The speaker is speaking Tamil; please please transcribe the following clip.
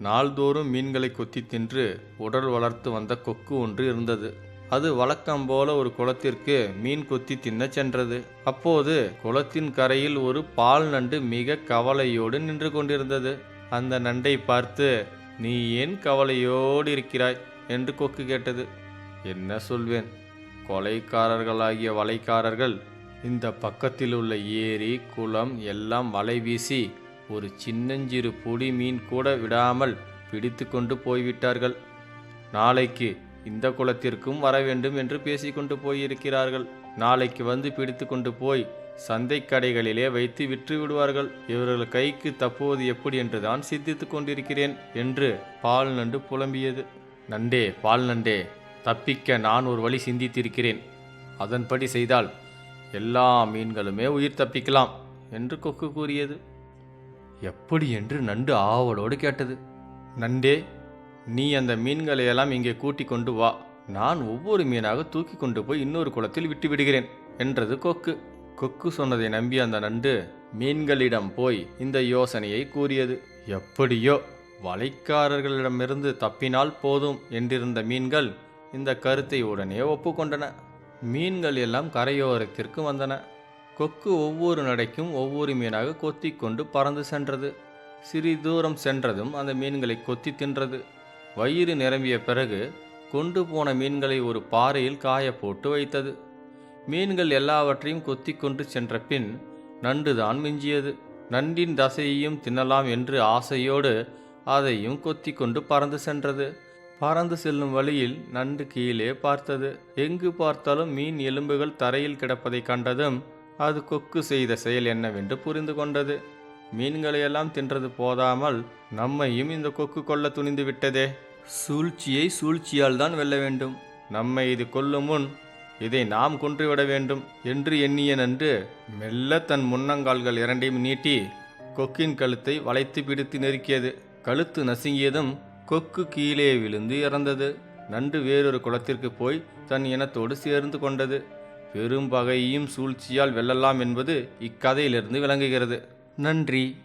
நாள்தோறும் மீன்களை கொத்தி தின்று உடல் வளர்த்து வந்த கொக்கு ஒன்று இருந்தது. அது வழக்கம் போல ஒரு குளத்திற்கு மீன் கொத்தி தின்னச் சென்றது. அப்போது குளத்தின் கரையில் ஒரு பால் நண்டு மிக கவலையோடு நின்று கொண்டிருந்தது. அந்த நண்டை பார்த்து நீ ஏன் கவலையோடு இருக்கிறாய்? என்று கொக்கு கேட்டது. என்ன சொல்வேன்? கொலைக்காரர்களாகிய வலைக்காரர்கள் இந்த பக்கத்தில் உள்ள ஏரி குளம் எல்லாம் வலை வீசி ஒரு சின்னஞ்சிறு பொடி மீன் கூட விடாமல் பிடித்து கொண்டு போய்விட்டார்கள். நாளைக்கு இந்த குளத்திற்கும் வர வேண்டும் என்று பேசிக்கொண்டு போயிருக்கிறார்கள். நாளைக்கு வந்து பிடித்து கொண்டு போய் சந்தை கடைகளிலே வைத்து விற்று விடுவார்கள். இவர்கள் கைக்கு தப்புவது எப்படி என்றுதான் சிந்தித்து கொண்டிருக்கிறேன் என்று பால் நண்டு புலம்பியது. நண்டே பால் நண்டே தப்பிக்க நான் ஒரு வழி சிந்தித்திருக்கிறேன். அதன்படி செய்தால் எல்லா மீன்களுமே உயிர் தப்பிக்கலாம் என்று கொக்கு கூறியது. எப்படி என்று நண்டு ஆவலோடு கேட்டது. நண்டே நீ அந்த மீன்களை எல்லாம் இங்கே கூட்டிக் கொண்டு வா. நான் ஒவ்வொரு மீனாக தூக்கி கொண்டு போய் இன்னொரு குளத்தில் விட்டு விடுகிறேன் என்றது கொக்கு. கொக்கு சொன்னதை நம்பி அந்த நண்டு மீன்களிடம் போய் இந்த யோசனையை கூறியது. எப்படியோ வலைக்காரர்களிடமிருந்து தப்பினால் போதும் என்றிருந்த மீன்கள் இந்த கருத்தை உடனே ஒப்புக்கொண்டன. மீன்கள் எல்லாம் கரையோரத்திற்கு வந்தன. கொக்கு ஒவ்வொரு நடைக்கும் ஒவ்வொரு மீனாக கொத்தி கொண்டு பறந்து சென்றது. சிறிது தூரம் சென்றதும் அந்த மீன்களை கொத்தி தின்றது. வயிறு நிரம்பிய பிறகு கொண்டு போன மீன்களை ஒரு பாறையில் காய போட்டு வைத்தது. மீன்கள் எல்லாவற்றையும் கொத்தி கொண்டு சென்ற பின் நண்டுதான் மிஞ்சியது. நண்டின் தசையையும் தின்னலாம் என்று ஆசையோடு அதையும் கொத்தி கொண்டு பறந்து சென்றது. பறந்து செல்லும் வழியில் நண்டு கீழே பார்த்தது. எங்கு பார்த்தாலும் மீன் எலும்புகள் தரையில் கிடப்பதை கண்டதும் அது கொக்கு செய்த செயல் என்னவென்று புரிந்து கொண்டது. மீன்களையெல்லாம் தின்றது போதாமல் நம்மையும் இந்த கொக்கு கொல்ல துணிந்து விட்டதே. சூழ்ச்சியை சூழ்ச்சியால் தான் வெல்ல வேண்டும். நம்மை இது கொல்லும் முன் இதை நாம் கொன்றுவிட வேண்டும் என்று எண்ணிய நன்று மெல்ல தன் முன்னங்கால்கள் இரண்டையும் நீட்டி கொக்கின் கழுத்தை வளைத்து பிடித்து நெருக்கியது. கழுத்து நசுங்கியதும் கொக்கு கீழே விழுந்து இறந்தது. நண்டு வேறொரு குளத்திற்கு போய் தன் இனத்தோடு சேர்ந்து கொண்டது. பெரும் பகையையும் சூழ்ச்சியால் வெல்லலாம் என்பது இக்கதையிலிருந்து விளங்குகிறது. நன்றி.